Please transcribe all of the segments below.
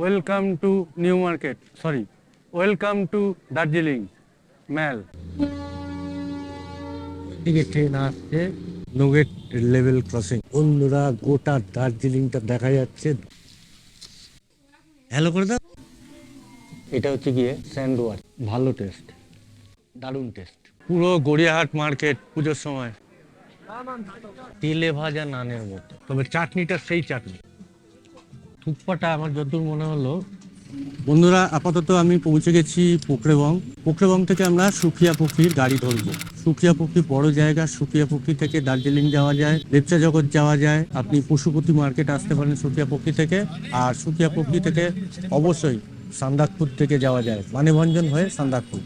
Welcome to New Market sorry welcome to Darjeeling mall দিকে train আসছে। নোগেট level crossing অন্যরা গোটা দার্জিলিংটা দেখা যাচ্ছে। হ্যালো করে দাও। এটা হচ্ছে গিয়ে স্যান্ডওয়ার ভালো টেস্ট দারুণ টেস্ট পুরো গড়িয়াহাট মার্কেট পুজোর সময়। তেলে ভাজা নানের মতো। তবে চাটনিটা সেই চাটনি। থুপ্পাটা আমার যতদূর মনে হলো। বন্ধুরা, আপাতত আমি পৌঁছে গেছি পোখরেবং। পোখরেবং থেকে আমরা সুখিয়া পুকুরির গাড়ি ধরবো। সুখিয়া পুকুরি বড় জায়গা, সুখিয়া পুকুরি থেকে দার্জিলিং যাওয়া যায়, লেপচা জগৎ যাওয়া যায়। আপনি পশুপতি মার্কেট আসতে পারেন সুখিয়া পুকুরি থেকে। আর সুখিয়া পুকুরি থেকে অবশ্যই সান্দাকপুর থেকে যাওয়া যায়। মানেভঞ্জন হয়ে সান্দাকপুর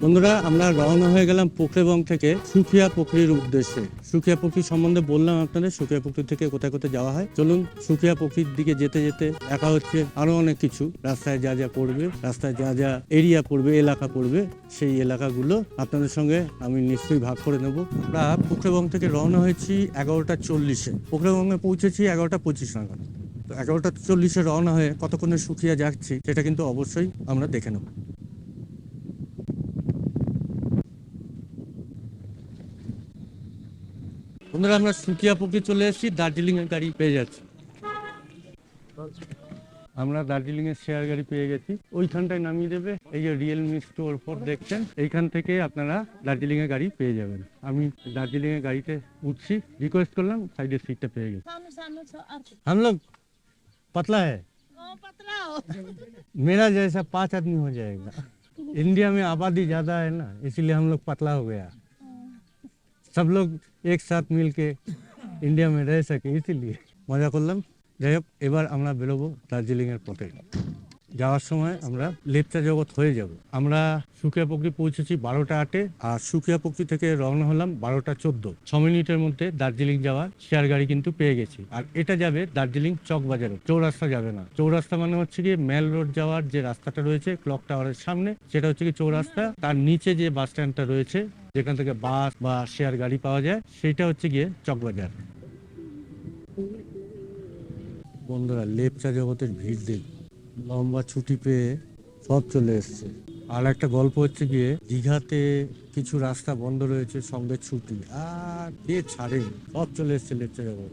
বন্ধুরা, আমরা রওনা হয়ে গেলাম পোখরেবং থেকে সুখিয়া পুকুরির উদ্দেশ্যে। সুখিয়া পুকুরি সম্বন্ধে বললাম আপনাদের সুখিয়া পুকুরি থেকে কোথায় কোথায় যাওয়া হয়। চলুন সুখিয়া পুকুরির দিকে যেতে যেতে দেখা হচ্ছে আরও অনেক কিছু। রাস্তায় যা যা পড়বে, রাস্তায় যা যা এরিয়া পড়বে, এলাকা পড়বে, সেই এলাকাগুলো আপনাদের সঙ্গে আমি নিশ্চয়ই ভাগ করে নেব। আমরা পোখরেবং থেকে রওনা হয়েছি এগারোটা চল্লিশে। পোখরেবঙ্গে পৌঁছেছি এগারোটা পঁচিশ নাগাদ। তো এগারোটা চল্লিশে রওনা হয়ে কতক্ষণে সুখিয়া যাচ্ছি সেটা কিন্তু অবশ্যই আমরা দেখে নেব। বন্ধুরা আমরা সুকিয়া পুকুরি চলে এসেছি দার্জিলিং এর গাড়ি পেয়ে যাচ্ছি আমরা দার্জিলিং এর শেয়ার গাড়ি পেয়ে গেছি ওইখানটায় নামিয়ে দেবে এই যে রিয়েলমি স্টোর ফোর দেখছেন এইখান থেকে আপনারা দার্জিলিং এর গাড়ি পেয়ে যাবেন আমি দার্জিলিং এর গাড়িতে উঠছি রিকোয়েস্ট করলাম সাইডের সিটটা পেয়ে গেছি सामने सामने से और हम लोग पतला है ओ पतला हो मेरा जैसा पांच आदमी हो जाएगा इंडिया में आबादी ज्यादा है ना इसीलिए हम लोग पतला हो गया सब लोग एक साथ मिल के इंडिया में रह सके इसीलिए মজা করলাম যাই হোক এবার আমরা বেরোবো দার্জিলিং এর পথে যাওয়ার সময় আমরা লেপচা জগৎ হয়ে যাব আমরা সুকিয়া পুকুরি পৌঁছেছি বারোটা আটে আর সুকিয়া পুকুরি থেকে রওনা হলাম বারোটা চোদ্দ ছ মিনিটের মধ্যে দার্জিলিং যাওয়ার শেয়ার গাড়ি কিন্তু পেয়ে গেছি আর এটা যাবে দার্জিলিং চক বাজারে চৌরাস্তা যাবে না চৌরাস্তা মানে হচ্ছে কি মেল রোড যাওয়ার যে রাস্তাটা রয়েছে ক্লক টাওয়ারের সামনে সেটা হচ্ছে কি চৌরাস্তা তার নিচে যে বাস স্ট্যান্ডটা রয়েছে যেখান থেকে বাস বা শেয়ার গাড়ি পাওয়া যায় সেটা হচ্ছে গিয়ে চকবাজার। বন্ধুরা, লেপচা জগতের ভিড় দেখ। লম্বা ছুটি পেয়ে সব চলে এসছে। আর একটা গল্প হচ্ছে গিয়ে, দীঘাতে কিছু রাস্তা বন্ধ রয়েছে সঙ্গে ছুটি। আর কে ছাড়ে? সব চলে এসছে লেপচা জগৎ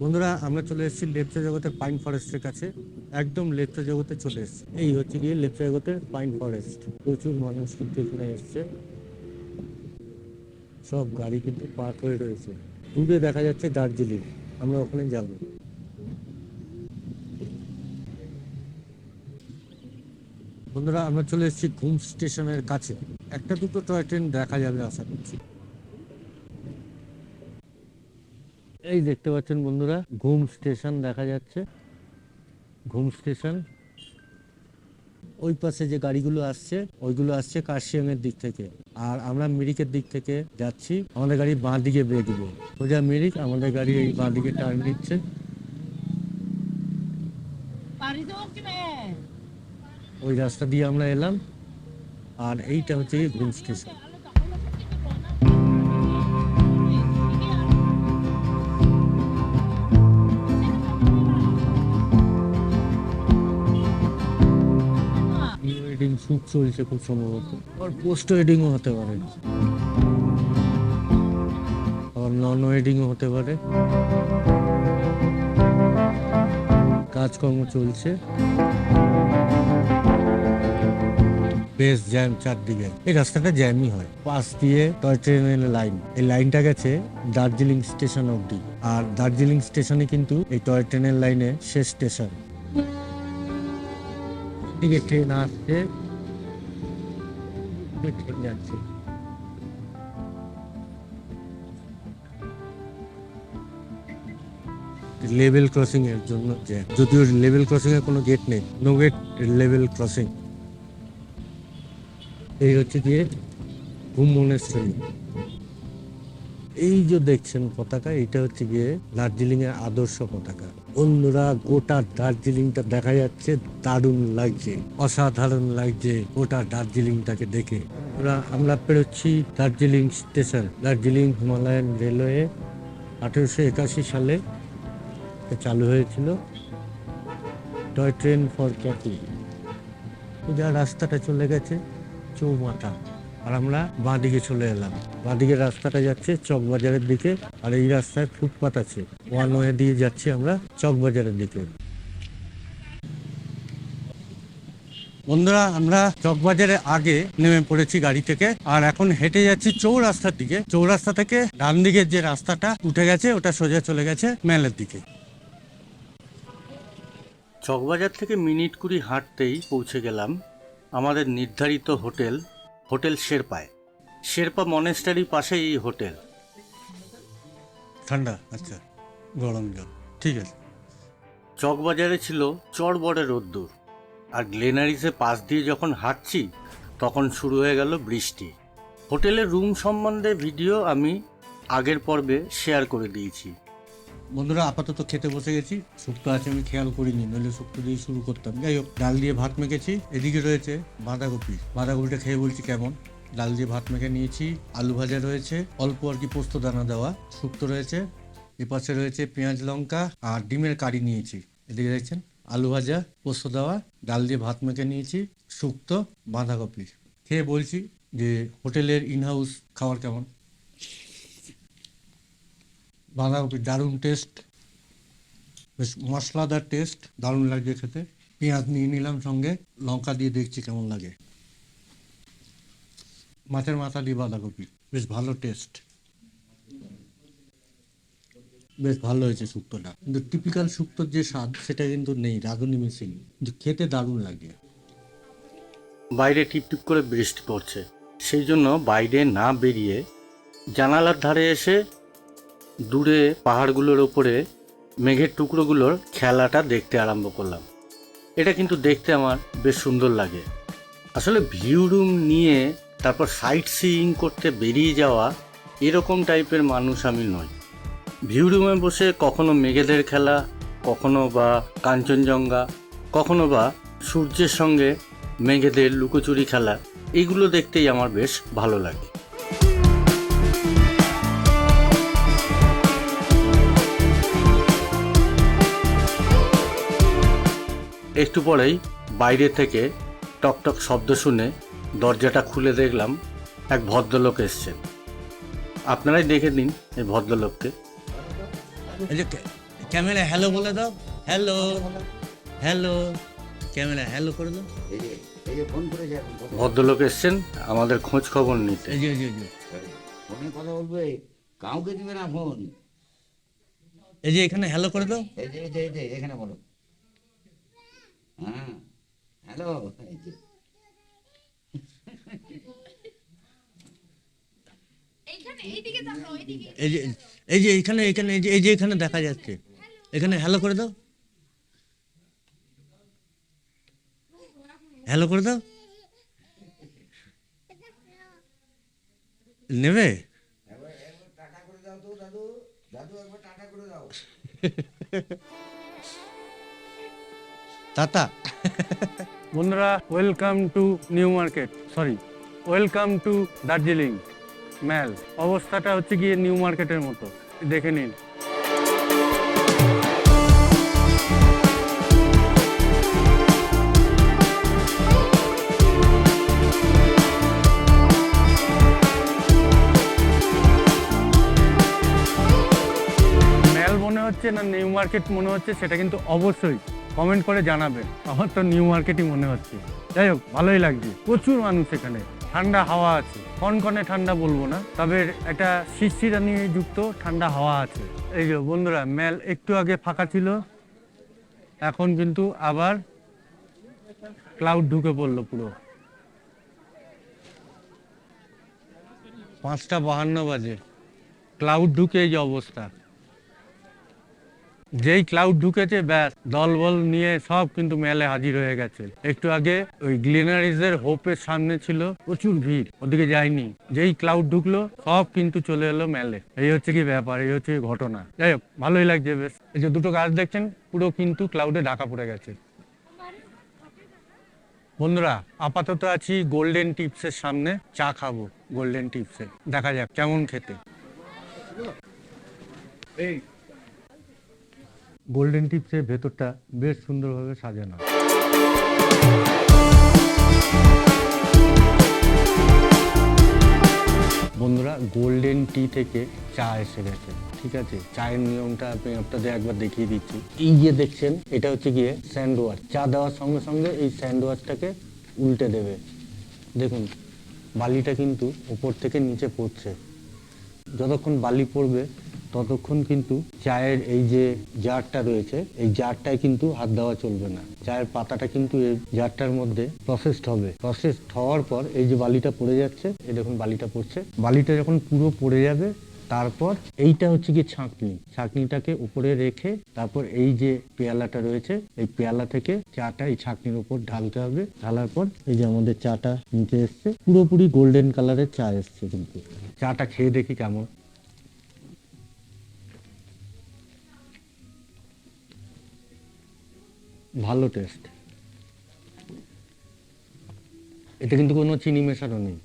বন্ধুরা, আমরা চলে এসেছি লেপচা জগতের পাইন ফরেস্টের কাছে। একদম লেপচা জগতে চলে এসেছি। এই হচ্ছে গিয়ে লেপচা জগতের পাইন ফরেস্ট প্রচুর মানুষ কিন্তু এখানে এসছে। সব গাড়ি কিন্তু পার্ক হয়ে রয়েছে। দূরে দেখা যাচ্ছে দার্জিলিং। আমরা ওখানে যাব। বন্ধুরা, আমরা চলে এসেছি ঘুম স্টেশনের কাছে। একটা দুটো টয় ট্রেন দেখা যাবে আশা করছি। এই দেখতে পাচ্ছেন বন্ধুরা ঘুম স্টেশন দেখা যাচ্ছে। ঘুম স্টেশন। ওই পাশে যে গাড়িগুলো আসছে ওইগুলো আসছে কার্শিয়াং এর দিক থেকে। আর আমরা মিরিকের দিক থেকে যাচ্ছি আমাদের গাড়ি বাঁ দিকে বেরিয়ে দিব। সোজা মিরিক আমাদের গাড়ি এই বাঁ দিকে টার্ন নিচ্ছে। ওই রাস্তা দিয়ে আমরা এলাম। আর এইটা হচ্ছে ঘুম স্টেশন। শুট চলছে খুব সম্ভবত। আর পোস্ট ওয়েডিংও হতে পারে। আবার নন ওয়েডিংও হতে পারে। কাজকর্ম চলছে। বেশ জ্যাম চারদিকে। এই রাস্তাটা জ্যামই হয়। পাশ দিয়ে টয় ট্রেনের লাইন এই লাইনটা গেছে দার্জিলিং স্টেশন অবধি। আর দার্জিলিং স্টেশনে কিন্তু এই টয় ট্রেনের লাইনে শেষ স্টেশন দিকে ট্রেন আসছে। লেভেল ক্রসিং এর জন্য জ্যাম যদিও লেভেল ক্রসিং এর কোনো গেট নেই নো গেট লেভেল ক্রসিং এই হচ্ছে গিয়ে ঘুম মনেস্ট্রি এই যে দেখছেন পতাকা, এটা হচ্ছে গিয়ে দার্জিলিং এর আদর্শ পতাকা। অন্যরা গোটা দার্জিলিংটা দেখা যাচ্ছে, দারুণ লাগছে, অসাধারণ লাগছে গোটা দার্জিলিংটাকে দেখে। আমরা আমরা পেরোচ্ছি দার্জিলিং স্টেশন, দার্জিলিং হিমালয়ান রেলওয়ে। আঠেরোশো একাশি সালে চালু হয়েছিল, টয় ট্রেন ফর ক্যাপি যা রাস্তাটা চলে গেছে চৌমাথা। আর আমরা বাঁ দিকে চলে এলাম। বাঁ দিকের রাস্তাটা যাচ্ছে চকবাজারের দিকে, আর এই রাস্তায় ফুটপাত আছে। ওয়ান ওয়ে দিয়ে যাচ্ছি আমরা চকবাজারের দিকে। বন্ধুরা, আমরা চকবাজারে আগে নেমে পড়েছি গাড়ি থেকে, আর এখন হেঁটে যাচ্ছি চৌরাস্তার দিকে। চৌরাস্তা থেকে ডান দিকের যে রাস্তাটা উঠে গেছে, ওটা সোজা চলে গেছে মেলের দিকে। চকবাজার থেকে মিনিট কুড়ি হাঁটতেই পৌঁছে গেলাম আমাদের নির্ধারিত হোটেল হোটেল শেরপায় শেরপা মনেস্টারির পাশেই এই হোটেল। ঠান্ডা? আচ্ছা গরম জল। ঠিক আছে। চকবাজারে ছিল চড়বড়ে রোদ্দুর। আর গ্লেনারিসে পাশ দিয়ে যখন হাঁটছি তখন শুরু হয়ে গেল বৃষ্টি। হোটেলের রুম সম্বন্ধে ভিডিও আমি আগের পর্বে শেয়ার করে দিয়েছি। বন্ধুরা, আপাতত খেতে বসে গেছি। শুক্তো আছে, আমি খেয়াল করিনি, নইলে শুক্তো দিয়ে শুরু করতাম। যাই হোক, ডাল দিয়ে ভাত মেখেছি। এদিকে রয়েছে বাঁধাকপি। বাঁধাকপিটা খেয়ে বলছি কেমন? ডাল দিয়ে ভাত মেখে নিয়েছি, আলু ভাজা রয়েছে, অল্প আর কি পোস্ত দানা দেওয়া, শুক্তো রয়েছে, এপাশে রয়েছে পেঁয়াজ লঙ্কা আর ডিমের কারি নিয়েছি। এদিকে দেখছেন, আলু ভাজা, পোস্ত দেওয়া, ডাল দিয়ে ভাত মেখে নিয়েছি, শুক্তো, বাঁধাকপি। খেয়ে বলছি যে হোটেলের ইনহাউস খাওয়ার কেমন? বাঁধাকপি দারুণ টেস্ট বেশ মশলাদার টেস্ট দারুণ লাগছে খেতে। পেঁয়াজ নিয়ে নিলাম সঙ্গে, লঙ্কা দিয়ে দেখছি কেমন লাগে। মাছের মাথা দিয়ে বাঁধাকপি, বেশ ভালো টেস্ট বেশ ভালো হয়েছে শুক্তোটা। কিন্তু টিপিক্যাল শুক্তোর যে স্বাদ, সেটা কিন্তু নেই, রাঁধুনি মিসিং কিন্তু খেতে দারুণ লাগে। বাইরে টিপটিপ করে বৃষ্টি পড়ছে। সেই জন্য বাইরে না বেরিয়ে জানালার ধারে এসে দূরে পাহাড়গুলোর ওপরে মেঘের টুকরোগুলোর খেলাটা দেখতে আরম্ভ করলাম। এটা কিন্তু দেখতে আমার বেশ সুন্দর লাগে। আসলে ভিউ রুম নিয়ে তারপর সাইট সিইং করতে বেরিয়ে যাওয়া এরকম টাইপের মানুষ আমি নই। ভিউ রুমে বসে কখনো মেঘেদের খেলা, কখনো বা কাঞ্চনজঙ্ঘা, কখনো বা সূর্যের সঙ্গে মেঘেদের লুকোচুরি খেলা, এগুলো দেখতেই আমার বেশ ভালো লাগে। একটু পরেই বাইরে থেকে টকটক শব্দ শুনে দরজাটা খুলে দেখলাম এক ভদ্রলোক এসছেন আপনারাই দেখে নিন এই ভদ্রলোককে। এই যে ক্যামেরা হ্যালো বলে দাও। হ্যালো হ্যালো ক্যামেরা হ্যালো করে দাও। ভদ্রলোক এসছেন আমাদের খোঁজ খবর নিতে। ফোনে কথা বলবে কাউকে দিবে না ফোন। এই যে এখানে হ্যালো করে দাও। এই যে এই যে এখানে বলো। হ্যাঁ। হ্যালো এই যে। এই যে এই যে এখানে এখানে এই যে এই যে এখানে দেখা যাচ্ছে। এখানে হ্যালো করে দাও। হ্যালো করে দাও। নেবে? টাটা করে দাও তো দাদু। দাদু একবার টাটা করে দাও। তাতা। বন্ধুরা welcome to New Market sorry welcome to Darjeeling mall অবস্থাটা হচ্ছে গিয়ে নিউ মার্কেটের মতো। দেখে নিন। মনে হচ্ছে না নিউ মার্কেট মনে হচ্ছে, সেটা কিন্তু অবশ্যই। কমেন্ট করে জানাবেন আমার তো নিউ মার্কেটই মনে হচ্ছে। যাই হোক, ভালোই লাগছে। প্রচুর মানুষ এখানে। ঠান্ডা হাওয়া আছে। কনকনে ঠান্ডা বলব না, তবে একটা শিরশিরানি যুক্ত ঠান্ডা হাওয়া আছে। এই যে বন্ধুরা, ম্যাল একটু আগে ফাঁকা ছিল, এখন কিন্তু আবার ক্লাউড ঢুকে পড়ল পুরো। পাঁচটা বাহান্ন বাজে। ক্লাউড ঢুকে এই যে অবস্থা। যেই ক্লাউড ঢুকেছে, ব্যাস, দলবল নিয়ে সব কিন্তু মেলে হাজির হয়ে গেছে। একটু আগে ওই গ্লিনারিজের হোপের সামনে ছিল, প্রচুর ভিড়, ওদিকে যায়নি। যেই ক্লাউড ঢুকলো, সব কিন্তু চলে এলো মেলে। এই হচ্ছে কি ব্যাপার, এই হচ্ছে ঘটনা। যাই হোক, ভালোই লাগছে বেশ। এই যে দুটো গাছ দেখছেন, পুরো কিন্তু ক্লাউডে ঢাকা পড়ে গেছে। বন্ধুরা, আপাতত আছি গোল্ডেন টিপসের সামনে, চা খাব গোল্ডেন টিপসে দেখা যাক, কেমন খেতে। গোল্ডেন টিপসের ভেতরটা বেশ সুন্দরভাবে সাজানো বন্ধুরা গোল্ডেন টি থেকে চা এসে গেছে, ঠিক আছে? চায়ের নিয়মটা আমি আপনাদের একবার দেখিয়ে দিচ্ছি। এই যে দেখছেন, এটা হচ্ছে গিয়ে স্যান্ড ওয়াশ চা দেওয়ার সঙ্গে সঙ্গে এই স্যান্ড ওয়াশটাকে উল্টে দেবে। দেখুন, বালিটা কিন্তু উপর থেকে নিচে পড়ছে। যতক্ষণ বালি পড়বে ততক্ষণ কিন্তু চায়ের এই যে জারটা রয়েছে, এই জারটায় কিন্তু হাত দেওয়া চলবে না। চায়ের পাতাটা কিন্তু এই জারটার মধ্যে প্রসেসড হবে। প্রসেসড হওয়ার পর এই যে বালিটা পড়ে যাচ্ছে, এই দেখুন বালিটা পড়ছে। বালিটা যখন পুরো পড়ে যাবে, তারপর এইটা হচ্ছে কি ছাঁকনি। ছাঁকনিটাকে উপরে রেখে তারপর এই যে পেয়ালাটা রয়েছে, এই পেয়ালা থেকে চাটা এই ছাঁকনির উপর ঢালতে হবে। ঢালার পর এই যে আমাদের চাটা নিচে এসছে। পুরোপুরি গোল্ডেন কালারের চা এসছে কিন্তু। চাটা খেয়ে দেখি কেমন। ভালো টেস্ট এতে কিন্তু কোনো চিনি মেশানো নেই।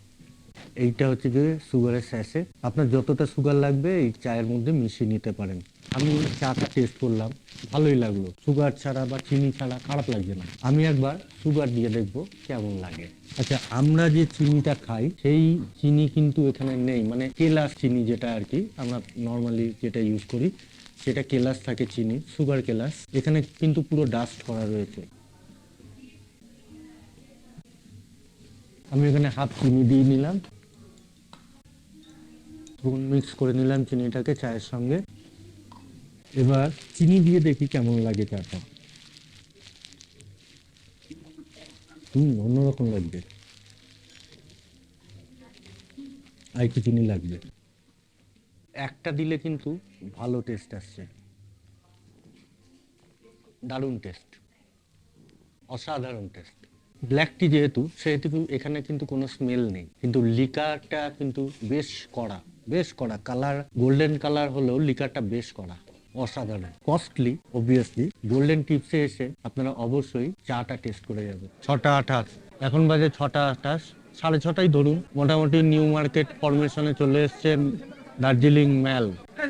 এইটা হচ্ছে যে সুগারের স্যাশে আপনার যতটা সুগার লাগবে, এই চায়ের মধ্যে মিশিয়ে নিতে পারেন। আমি চাটা টেস্ট করলাম, ভালোই লাগল। সুগার ছাড়া বা চিনি ছাড়া খারাপ লাগছে না। আমি একবার সুগার দিয়ে দেখব কেমন লাগে। আচ্ছা আমরা যে চিনিটা খাই, সেই চিনি কিন্তু এখানে নেই। মানে কেলাস চিনি যেটা আর কি, আমরা নর্মালি যেটা ইউজ করি সেটা কেলাস থাকে চিনি, সুগার কেলাস, এখানে কিন্তু পুরো ডাস্ট করা রয়েছে। আমি এখানে হাফ চিনি দিয়ে নিলাম। মিক্স করে নিলাম চিনিটাকে চায়ের সঙ্গে। এবার চিনি দিয়ে দেখি কেমন লাগে চাটা। হুম, অন্যরকম লাগবে। আর একটু চিনি লাগবে। একটা দিলে কিন্তু ভালো টেস্ট আসছে। দারুণ টেস্ট অসাধারণ টেস্ট ব্ল্যাক টি যেহেতু, সেহেতু এখানে কিন্তু কোনো স্মেল নেই। কিন্তু লিকারটা কিন্তু বেশ কড়া বেশ কড়া। কালার গোল্ডেন কালার হলেও লিকারটা বেশ কড়া, অসাধারণ। কস্টলি অবভিয়াসলি গোল্ডেন টিপসে এসে আপনারা অবশ্যই চাটা টেস্ট করে যাবেন। ছটা আঠাশ। এখন বাজে ছটা আঠাশ। সাড়ে ছটাই ধরুন। মোটামুটি নিউ মার্কেট ফরমেশনে চলে এসছেন। দার্জিলিং ম্যাল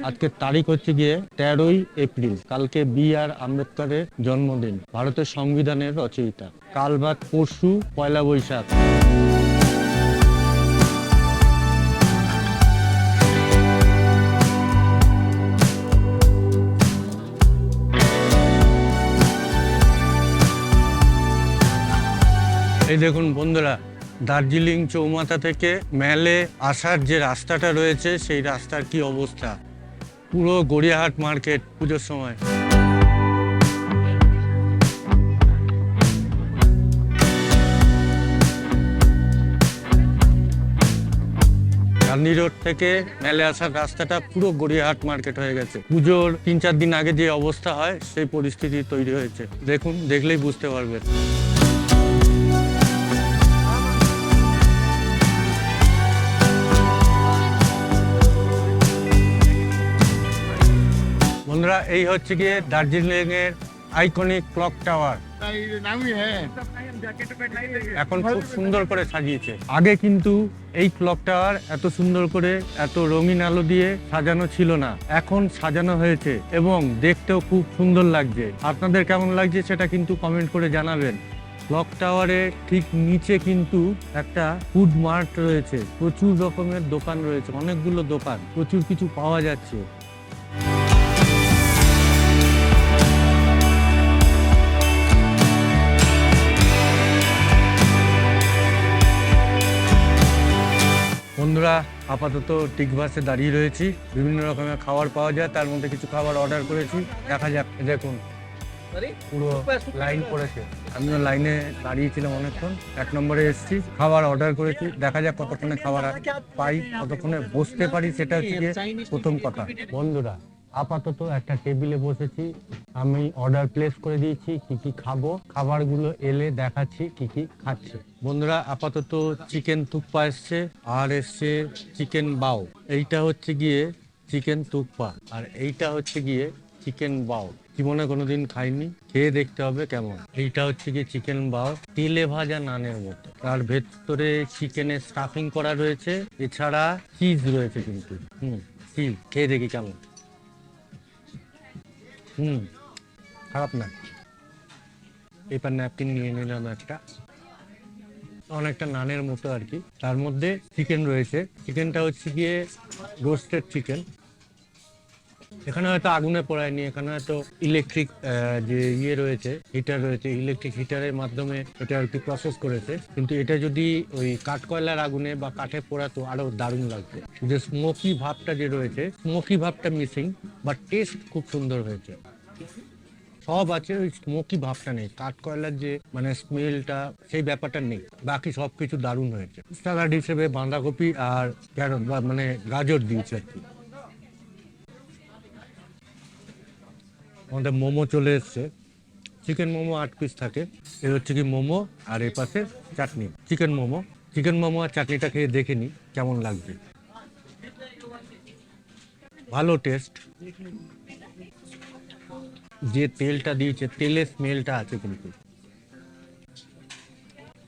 আজকের তারিখ হচ্ছে গিয়ে তেরোই এপ্রিল। কালকে বি আর আম্বেদকরের জন্মদিন, ভারতের সংবিধানের রচয়িতা। কাল বাদ পরশু পয়লা বৈশাখ। এই দেখুন বন্ধুরা দার্জিলিং চৌমাথা থেকে ম্যালে আসার যে রাস্তাটা রয়েছে, সেই রাস্তার কি অবস্থা? পুরো গড়িয়াহাট মার্কেট পুজোর সময়। রোড থেকে মেলে আসার রাস্তাটা পুরো গড়িয়াহাট মার্কেট হয়ে গেছে। পুজোর তিন চার দিন আগে যে অবস্থা হয়, সেই পরিস্থিতি তৈরি হয়েছে। দেখুন, দেখলেই বুঝতে পারবেন। বন্ধুরা এই হচ্ছে গিয়ে দার্জিলিং এর আইকনিক ক্লক টাওয়ার এখন খুব সুন্দর করে সাজিয়েছে। আগে কিন্তু এই ক্লক টাওয়ার এত সুন্দর করে, এত রঙিন আলো দিয়ে সাজানো ছিল না। এখন সাজানো হয়েছে এবং দেখতেও খুব সুন্দর লাগছে। আপনাদের কেমন লাগছে সেটা কিন্তু কমেন্ট করে জানাবেন। ক্লক টাওয়ারের ঠিক নিচে কিন্তু একটা ফুড মার্ট রয়েছে। প্রচুর রকমের দোকান রয়েছে, অনেকগুলো দোকান। প্রচুর কিছু পাওয়া যাচ্ছে। বন্ধুরা আপাতত টিকবাসে দাঁড়িয়ে রয়েছি। বিভিন্ন রকমের খাবার পাওয়া যায় তার মধ্যে কিছু খাবার অর্ডার করেছি। দেখা যাক দেখুন। পুরো লাইন পড়েছে। আমিও লাইনে দাঁড়িয়েছিলাম অনেকক্ষণ। এক নম্বরে এসেছি খাবার অর্ডার করেছি। দেখা যাক কতক্ষণে খাবার পাই কতক্ষণে বসতে পারি সেটা হচ্ছে প্রথম কথা। বন্ধুরা আপাতত একটা টেবিলে বসেছি। আমি অর্ডার প্লেস করে দিয়েছি, কি কি খাব, খাবারগুলো এলে দেখাচ্ছি, কি কি খাচ্ছে। বন্ধুরা, আপাতত চিকেন তুপ্পা এসছে, আর এসছে চিকেন বাউ এইটা হচ্ছে গিয়ে চিকেন তুপ্পা, আর এইটা হচ্ছে গিয়ে চিকেন বাও। জীবনে কোনোদিন খাইনি, খেয়ে দেখতে হবে কেমন। এইটা হচ্ছে গিয়ে চিকেন বাউ তেলে ভাজা নানের মতো। তার ভেতরে চিকেনের স্টাফিং করা রয়েছে, এছাড়া চিজ রয়েছে কিন্তু। হুম চিজ খেয়ে দেখি কেমন। হুম, খারাপ না। পেপার ন্যাপকিন নিয়ে নিলাম একটা। অনেকটা নানের মতো আর কি। তার মধ্যে চিকেন রয়েছে। চিকেনটা হচ্ছে গিয়ে রোস্টেড চিকেন এখানে হয়তো আগুনে পোড়ায়নি, এখানে হয়তো ইলেকট্রিক যে ইয়ে রয়েছে হিটার রয়েছে ইলেকট্রিক হিটারের মাধ্যমে এটা আর কি প্রসেস করেছে। কিন্তু এটা যদি ওই কাঠ কয়লার আগুনে বা কাঠে পোড়াতো, আরও দারুণ লাগবে যে স্মোকি ভাবটা যে রয়েছে স্মোকি ভাবটা মিসিং বা টেস্ট খুব সুন্দর হয়েছে। সব আছে, ওই স্মোকি ভাবটা নেই। কাঠ কয়লার যে মানে স্মেলটা সেই ব্যাপারটা নেই। বাকি সব কিছু দারুণ হয়েছে। স্যালাড হিসেবে বাঁধাকপি আর ক্যারট, বা মানে গাজর দিয়েছে আর কি। আমাদের মোমো চলে এসছে। চিকেন মোমো আট পিস থাকে। এ হচ্ছে কি মোমো, আর এ পাশে চাটনি। চিকেন মোমো। চিকেন মোমো আর চাটনিটা খেয়ে দেখে নি, কেমন লাগবে। ভালো টেস্ট যে তেলটা দিয়েছে, তেলের স্মেলটা আছে কিন্তু।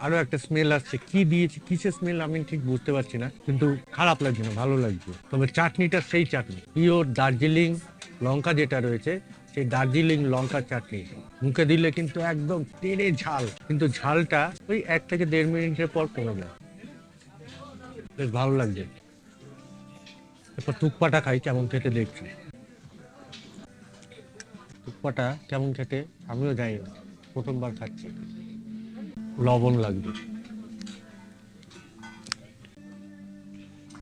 আরও একটা স্মেল আসছে। কি দিয়েছে, কিসের স্মেল আমি ঠিক বুঝতে পারছি না, কিন্তু খারাপ লাগছে না, ভালো লাগছে। তবে চাটনিটা সেই চাটনি। পিওর দার্জিলিং লঙ্কা যেটা রয়েছে সেই দার্জিলিং লঙ্কার চাটনি। মুখে দিলে কিন্তু একদম টেনে ঝাল, কিন্তু ঝালটা ওই এক থেকে দেড় মিনিটের পর কমে যায়। বেশ ভালো লাগছে। এরপর তুকপাটা খাই, কেমন খেতে দেখছি। টুকপাটা কেমন খেতে আমিও জানি না, প্রথমবার খাচ্ছি। লবণ লাগবে।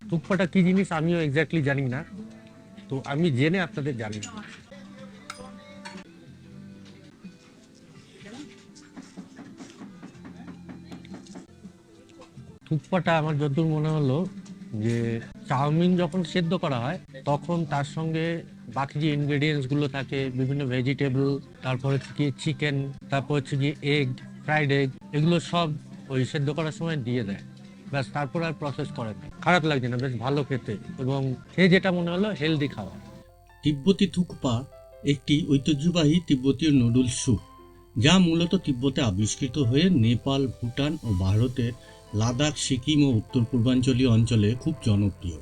টুকপাটা কি জিনিস আমিও এক্স্যাক্টলি জানি না, তো আমি জেনে আপনাদের জানি না আমার যতদূর মনে হলো যে চাউমিন যখন সেদ্ধ করা হয়, তখন তার সঙ্গে বাকি যে ইনগ্রেডিয়েন্টসগুলো থাকে, বিভিন্ন ভেজিটেবল তারপর হচ্ছে গিয়ে চিকেন তারপর হচ্ছে গিয়ে এগ ফ্রাইড এগ এগুলো সব ওই সেদ্ধ করার সময় দিয়ে দেয়। ব্যাস, তারপর আর প্রসেস করে না। খারাপ লাগছে না, বেশ ভালো খেতে। এবং সে যেটা মনে হলো হেলদি খাওয়া। তিব্বতী থুকপা একটি ঐতিহ্যবাহী তিব্বতীয় নুডলস স্যুপ যা মূলত তিব্বতে আবিষ্কৃত হয়ে নেপাল, ভুটান ও ভারতের লাদাখ, সিকিম ও উত্তর পূর্বাঞ্চলীয় অঞ্চলে খুব জনপ্রিয়।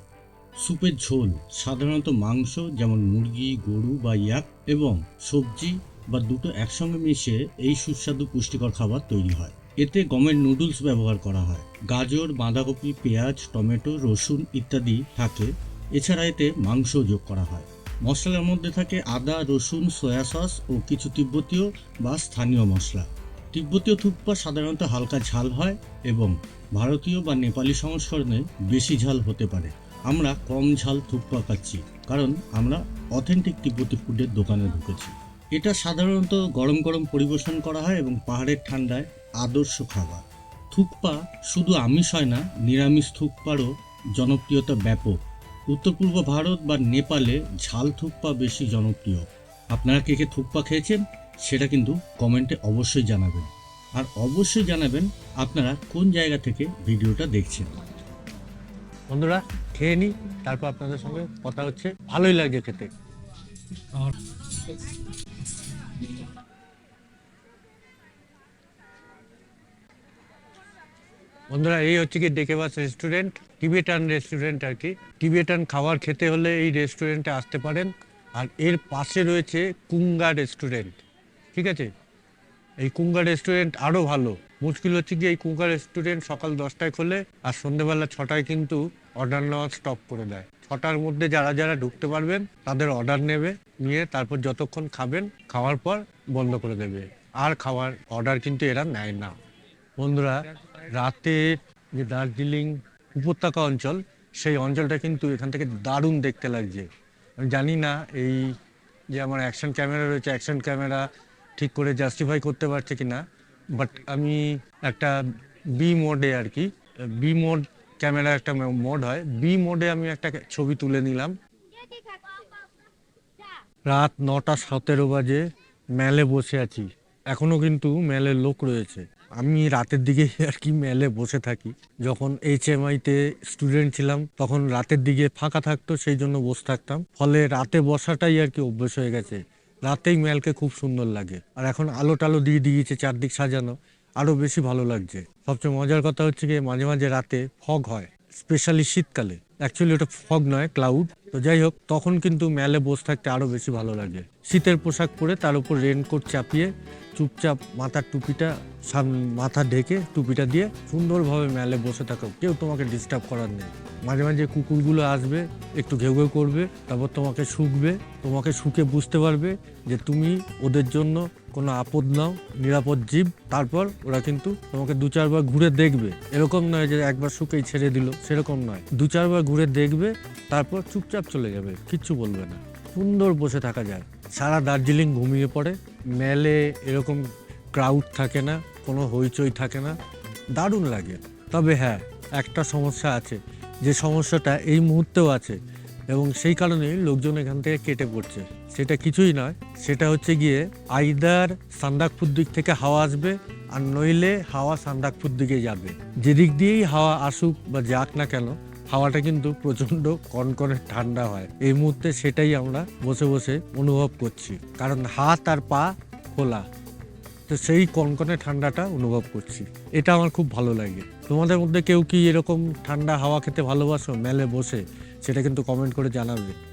স্যুপের ঝোল, সাধারণত মাংস যেমন মুরগি, গরু বা ইয়াক এবং সবজি বা দুটো একসঙ্গে মিশে এই সুস্বাদু পুষ্টিকর খাবার তৈরি হয়। এতে গমের নুডলস ব্যবহার করা হয়। গাজর, বাঁধাকপি, পেঁয়াজ, টমেটো, রসুন ইত্যাদি থাকে। এছাড়া এতে মাংস যোগ করা হয়। মশলার মধ্যে থাকে আদা, রসুন, সয়া সস ও কিছু তিব্বতীয় বা স্থানীয় মশলা। তিব্বতীয় থুপ্পা সাধারণত হালকা ঝাল হয় এবং ভারতীয় বা নেপালি সংস্করণে বেশি ঝাল হতে পারে। আমরা কম ঝাল থুকপা খাচ্ছি কারণ আমরা অথেন্টিক তিব্বতী ফুডের দোকানে ঢুকেছি। এটা সাধারণত গরম গরম পরিবেশন করা হয় এবং পাহাড়ের ঠান্ডায় আদর্শ খাবার। থুকপা শুধু আমিষ হয় না, নিরামিষ থুকপারও জনপ্রিয়তা ব্যাপক। উত্তর পূর্ব ভারত বা নেপালে ঝাল থুকপা বেশি জনপ্রিয়। আপনারা কে কে থুকপা খেয়েছেন, সেটা কিন্তু কমেন্টে অবশ্যই জানাবেন। আর অবশ্যই জানাবেন আপনারা কোন জায়গা থেকে ভিডিওটা দেখছেন। বন্ধুরা খেয়ে নি তারপর আপনাদের সঙ্গে কথা হচ্ছে। ভালোই লাগছে খেতে। বন্ধুরা এই হচ্ছে কি ডেকেবাস রেস্টুরেন্ট টিবেটান রেস্টুরেন্ট আর কি। টিবেটান খাবার খেতে হলে এই রেস্টুরেন্টে আসতে পারেন। আর এর পাশে রয়েছে কুঙ্গা রেস্টুরেন্ট ঠিক আছে? এই কুঙ্গা রেস্টুরেন্ট আরও ভালো। মুশকিল হচ্ছে কি এই কুঙ্গা রেস্টুরেন্ট সকাল দশটায় খোলে আর সন্ধ্যেবেলা ছটায় কিন্তু অর্ডার নেওয়া স্টপ করে দেয়। ছটার মধ্যে যারা যারা ঢুকতে পারবেন, তাদের অর্ডার নেবে, নিয়ে তারপর যতক্ষণ খাবেন, খাওয়ার পর বন্ধ করে দেবে। আর খাওয়ার অর্ডার কিন্তু এরা নেয় না। বন্ধুরা, রাতে যে দার্জিলিং উপত্যকা অঞ্চল, সেই অঞ্চলটা কিন্তু এখান থেকে দারুণ দেখতে লাগছে। আমি জানি না এই যে আমার অ্যাকশন ক্যামেরা রয়েছে অ্যাকশন ক্যামেরা ঠিক করে জাস্টিফাই করতে পারছে কি না বাট আমি একটা বি মোডে আর কি বি মোড ক্যামেরা একটা মোড হয়। বি মোডে আমি একটা ছবি তুলে নিলাম। রাত নটা সতেরো বাজে, মেলে বসে আছি। এখনও কিন্তু মেলের লোক রয়েছে। আমি রাতের দিকে আর কি মেলে বসে থাকি। যখন এইচ এম আইতে স্টুডেন্ট ছিলাম, তখন রাতের দিকে ফাঁকা থাকতো, সেই জন্য বসে থাকতাম। ফলে রাতে বসাটাই আর কি অভ্যেস হয়ে গেছে। রাতেই মেলকে খুব সুন্দর লাগে। আর এখন আলো টালো দিয়ে দিয়েছে চারদিক সাজানো। আরও বেশি ভালো লাগছে। সবচেয়ে মজার কথা হচ্ছে কি, মাঝে মাঝে রাতে ফগ হয়। স্পেশালি শীতকালে। অ্যাকচুয়ালি ওটা ফগ নয় ক্লাউড তো যাই হোক, তখন কিন্তু মেলে বসে থাকতে আরও বেশি ভালো লাগে। শীতের পোশাক পরে তার উপর রেনকোট চাপিয়ে চুপচাপ মাথার টুপিটা মাথা ঢেকে টুপিটা দিয়ে সুন্দরভাবে মেলে বসে থাকো। কেউ তোমাকে ডিস্টার্ব করার নেই। মাঝে মাঝে কুকুরগুলো আসবে, একটু ঘেউ ঘেউ করবে, তারপর তোমাকে শুকবে, তোমাকে শুকে বুঝতে পারবে যে তুমি ওদের জন্য কোনো আপদ নাও, নিরাপদ জীব। তারপর ওরা কিন্তু তোমাকে দু চারবার ঘুরে দেখবে। এরকম নয় যে একবার শুকেই ছেড়ে দিল, সেরকম নয়। দু চারবার ঘুরে দেখবে, তারপর চুপচাপ চলে যাবে, কিচ্ছু বলবে না। সুন্দর বসে থাকা যায়। সারা দার্জিলিং ঘুমিয়ে পড়ে। মেলে এরকম ক্রাউড থাকে না, কোনো হইচই থাকে না। দারুণ লাগে। তবে হ্যাঁ একটা সমস্যা আছে। যে সমস্যাটা এই মুহূর্তেও আছে এবং সেই কারণেই লোকজন এখান থেকে কেটে পড়ছে। সেটা কিছুই নয়, সেটা হচ্ছে গিয়ে আইদার সান্দাকপুর দিক থেকে হাওয়া আসবে আর নইলে হাওয়া সান্দাকপুর দিকে যাবে। যেদিক দিয়েই হাওয়া আসুক বা যাক না কেন, হাওয়াটা কিন্তু প্রচণ্ড কনকনে ঠান্ডা হয়। এই মুহূর্তে সেটাই আমরা বসে বসে অনুভব করছি। কারণ হাত আর পা খোলা। তো সেই কনকনে ঠান্ডাটা অনুভব করছি। এটা আমার খুব ভালো লাগে। তোমাদের মধ্যে কেউ কি এরকম ঠান্ডা হাওয়া খেতে ভালোবাসো? মেলে বসে। সেটা কিন্তু কমেন্ট করে জানাবে।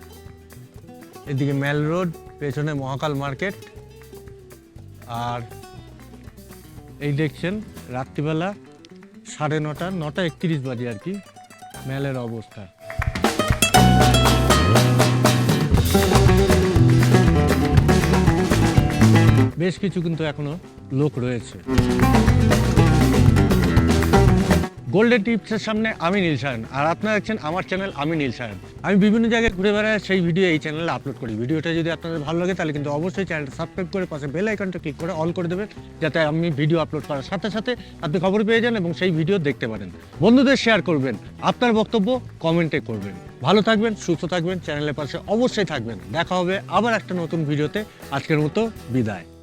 এদিকে মেল রোড, পেছনে মহাকাল মার্কেট আর এই দেখছেন রাত্রিবেলা সাড়ে নটা নটা একত্রিশ বাজে আর কি, মেলের অবস্থা। বেশ কিছু কিন্তু এখনও লোক রয়েছে। গোল্ডেন টিপসের সামনে আমি নীল সায়ন। আর আপনারা দেখছেন আমার চ্যানেল আমি নীল সায়ন। আমি বিভিন্ন জায়গায় ঘুরে বেড়াই সেই ভিডিও এই চ্যানেলে আপলোড করি। ভিডিওটা যদি আপনাদের ভালো লাগে, তাহলে কিন্তু অবশ্যই চ্যানেলটা সাবস্ক্রাইব করে পাশে বেল আইকনটা ক্লিক করে অল করে দেবেন, যাতে আমি ভিডিও আপলোড করার সাথে সাথে আপনি খবর পেয়ে যান এবং সেই ভিডিও দেখতে পারেন। বন্ধুদের শেয়ার করবেন, আপনার বক্তব্য কমেন্টে করবেন। ভালো থাকবেন, সুস্থ থাকবেন চ্যানেলের পাশে অবশ্যই থাকবেন। দেখা হবে আবার একটা নতুন ভিডিওতে আজকের মতো বিদায়।